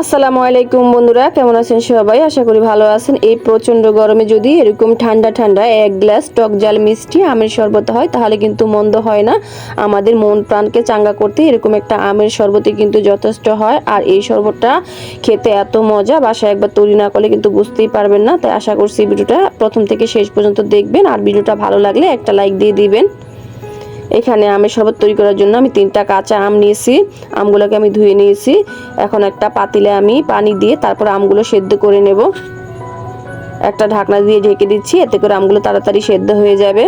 আসসালামু আলাইকুম বন্ধুরা, কেমন আছেন সবাই? আশা করি ভালো আছেন। এই প্রচণ্ড গরমে যদি এরকম ঠান্ডা ঠান্ডা এক গ্লাস টক জাল মিষ্টি আমের শরবত হয়, তাহলে কিন্তু মন্দ হয় না। আমাদের মন প্রাণকে চাঙ্গা করতে এরকম একটা আমের শরবতই কিন্তু যথেষ্ট হয়। আর এই শরবতটা খেতে এত মজা, বাসায় একবার তৈরি না করলে কিন্তু বুঝতেই পারবেন না। তাই আশা করছি ভিডিওটা প্রথম থেকে শেষ পর্যন্ত দেখবেন। আর ভিডিওটা ভালো লাগলে একটা লাইক দিয়ে দিবেন। এখানে আমের শরবত তৈরি করার জন্য আমি তিনটা কাঁচা আম নিয়েছি, আমগুলোকে আমি ধুয়ে নিয়েছি। এখন একটা পাতিলে আমি পানি দিয়ে তারপর আমগুলো সেদ্ধ করে নেব। একটা ঢাকনা দিয়ে ঢেকে দিচ্ছি, এতে করে আমগুলো তাড়াতাড়ি সেদ্ধ হয়ে যাবে।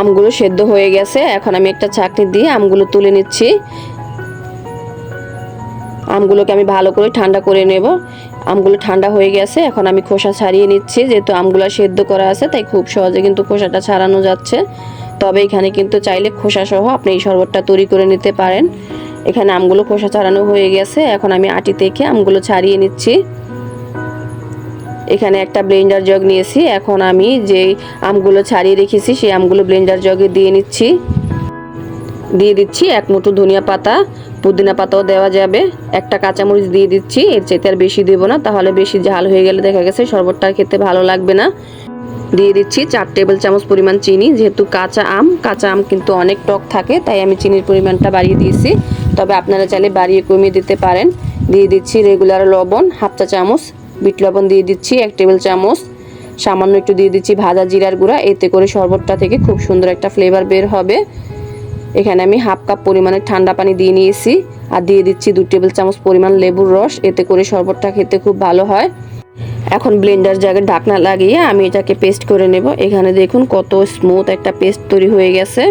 আমগুলো সেদ্ধ হয়ে গেছে, এখন আমি একটা চাকরি দিয়ে আমগুলো তুলে নিচ্ছি। আমগুলোকে আমি ভালো করে ঠান্ডা করে নেব। আমগুলো ঠান্ডা হয়ে গেছে, এখন আমি খোসা ছাড়িয়ে নিচ্ছি। যেহেতু আমগুলো সেদ্ধ করা আছে, তাই খুব সহজে কিন্তু খোসাটা ছাড়ানো যাচ্ছে। তবে এখানে কিন্তু চাইলে খোসা সহ আপনি এই শরবতটা তৈরি করে নিতে পারেন। এখানে আমগুলো খোসা ছাড়ানো হয়ে গেছে, এখন আমি আটি থেকে আমগুলো ছাড়িয়ে নিচ্ছি। এখানে একটা ব্লেন্ডার জগ নিয়েছি, এখন আমি যেই আমগুলো ছাড়িয়ে রেখেছি, সেই আমগুলো ব্লেন্ডার জগে দিয়ে নিচ্ছি। দিয়ে দিচ্ছি, এক মুঠো ধনিয়া পাতা, পুদিনা পাতাও দেওয়া যাবে। একটা কাঁচামরিচ দিয়ে দিচ্ছি, এর চাইতে আর বেশি দেবো না, তাহলে বেশি ঝাল হয়ে গেলে দেখা গেছে শরবতটা খেতে ভালো লাগবে না। দিয়ে দিচ্ছি চার টেবিল চামচ পরিমাণ চিনি, যেহেতু কাঁচা আম কাঁচা আম কিন্তু অনেক টক থাকে, তাই আমি চিনির পরিমাণটা বাড়িয়ে দিয়েছি। তবে আপনারা চাইলে বাড়িয়ে কমিয়ে দিতে পারেন। দিয়ে দিচ্ছি রেগুলার লবণ, হাফ চা চামচ বিট লবণ দিয়ে দিচ্ছি, এক টেবিল চামচ। সামান্য একটু দিয়ে দিচ্ছি ভাজা জিরার গুঁড়া, এতে করে শরবতটা থেকে খুব সুন্দর একটা ফ্লেভার বের হবে। এখানে আমি হাফ কাপ পরিমাণে ঠান্ডা পানি দিয়ে নিয়েছি আর দিয়ে দিচ্ছি দু টেবিল চামচ পরিমাণ লেবুর রস, এতে করে শরবতটা খেতে খুব ভালো হয়। এখন ব্লেন্ডার জায়গায় ঢাকনা লাগিয়ে আমি এটাকে পেস্ট করে নেব। এখানে দেখুন কত স্মুথ একটা পেস্ট তৈরি হয়ে গেছে।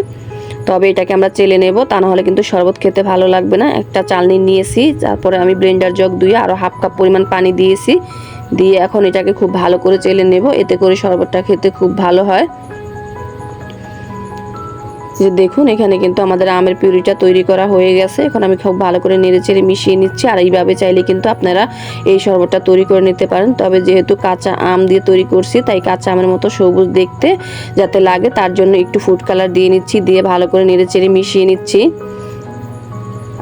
তবে এটাকে আমরা চেলে নেব, তা না হলে কিন্তু শরবত খেতে ভালো লাগবে না। একটা চালনি নিয়েছি, তারপরে আমি ব্লেন্ডার জগ ধুয়ে আরও হাফ কাপ পরিমাণ পানি দিয়েছি। দিয়ে এখন এটাকে খুব ভালো করে চেলে নেব, এতে করে শরবতটা খেতে খুব ভালো হয়। যে দেখুন, এখানে কিন্তু আমাদের আমের পিউরিটা তৈরি করা হয়ে গেছে। এখন আমি খুব ভালো করে নেড়ে চেড়ে মিশিয়ে নিচ্ছি, আর এইভাবে চাইলে কিন্তু আপনারা এই শরবতটা তৈরি করে নিতে পারেন। তবে যেহেতু কাঁচা আম দিয়ে তৈরি করছি, তাই কাঁচা আমের মতো সবুজ দেখতে যাতে লাগে, তার জন্য একটু ফুড কালার দিয়ে নিচ্ছি, দিয়ে ভালো করে নেড়ে চেড়ে মিশিয়ে নিচ্ছি।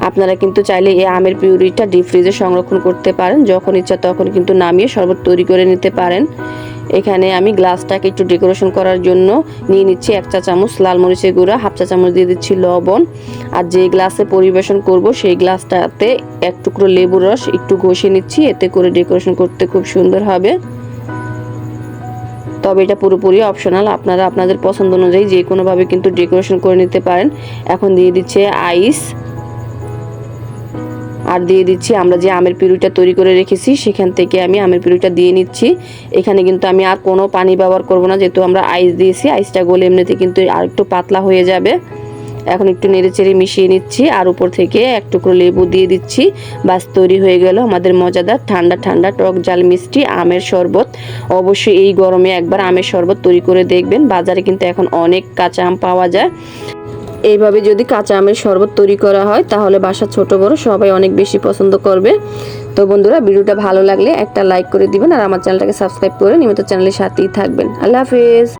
আপনারা কিন্তু চাইলে এই আমের পিউরিটা ডিপ ফ্রিজে সংরক্ষণ করতে পারেন। যখন ইচ্ছা তখন কিন্তু নামিয়ে শরবত তৈরি করে নিতে পারেন। এখানে আমি গ্লাসটাকে একটু ডেকোরেশন করার জন্য নিয়ে নিচ্ছি এক চা চামচ লাল মরিচের গুঁড়া, হাফ চা চামচ দিয়ে দিচ্ছি লবণ। আর যে গ্লাসে পরিবেশন করব সেই গ্লাসটাতে এক টুকরো লেবুর রস একটু ঘষে নিচ্ছি, এতে করে ডেকোরেশন করতে খুব সুন্দর হবে। তবে এটা পুরোপুরি অপশনাল, আপনারা আপনাদের পছন্দ অনুযায়ী যে কোনোভাবে কিন্তু ডেকোরেশন করে নিতে পারেন। এখন দিয়ে দিচ্ছে আইস। আর দিয়ে দিচ্ছি, আমরা যে আমের পিউরিটা তৈরি করে রেখেছি, সেখান থেকে আমি আমের পিউরিটা দিয়ে নিচ্ছি। এখানে কিন্তু আমি আর কোনো পানি ব্যবহার করব না, যেহেতু আমরা আইস দিয়েছি, আইসটা গলে এমনিতে কিন্তু আর একটু পাতলা হয়ে যাবে। এখন একটু নেড়ে চেড়ে মিশিয়ে নিচ্ছি, আর উপর থেকে এক টুকরো লেবু দিয়ে দিচ্ছি। বাস তৈরি হয়ে গেল আমাদের মজাদার ঠান্ডা ঠান্ডা টক জাল মিষ্টি আমের শরবত। অবশ্যই এই গরমে একবার আমের শরবত তৈরি করে দেখবেন, বাজারে কিন্তু এখন অনেক কাঁচা আম পাওয়া যায়। এইভাবে যদি কাঁচা আমের শরবত তৈরি করা হয়, তাহলে বাসা ছোট বড় সবাই অনেক বেশি পছন্দ করবে। তো বন্ধুরা, ভিডিওটা ভালো লাগলে একটা লাইক করে দিবেন আর আমার চ্যানেলটাকে সাবস্ক্রাইব করে নিয়মিত চ্যানেলের সাথেই থাকবেন। আল্লাহ হাফেজ।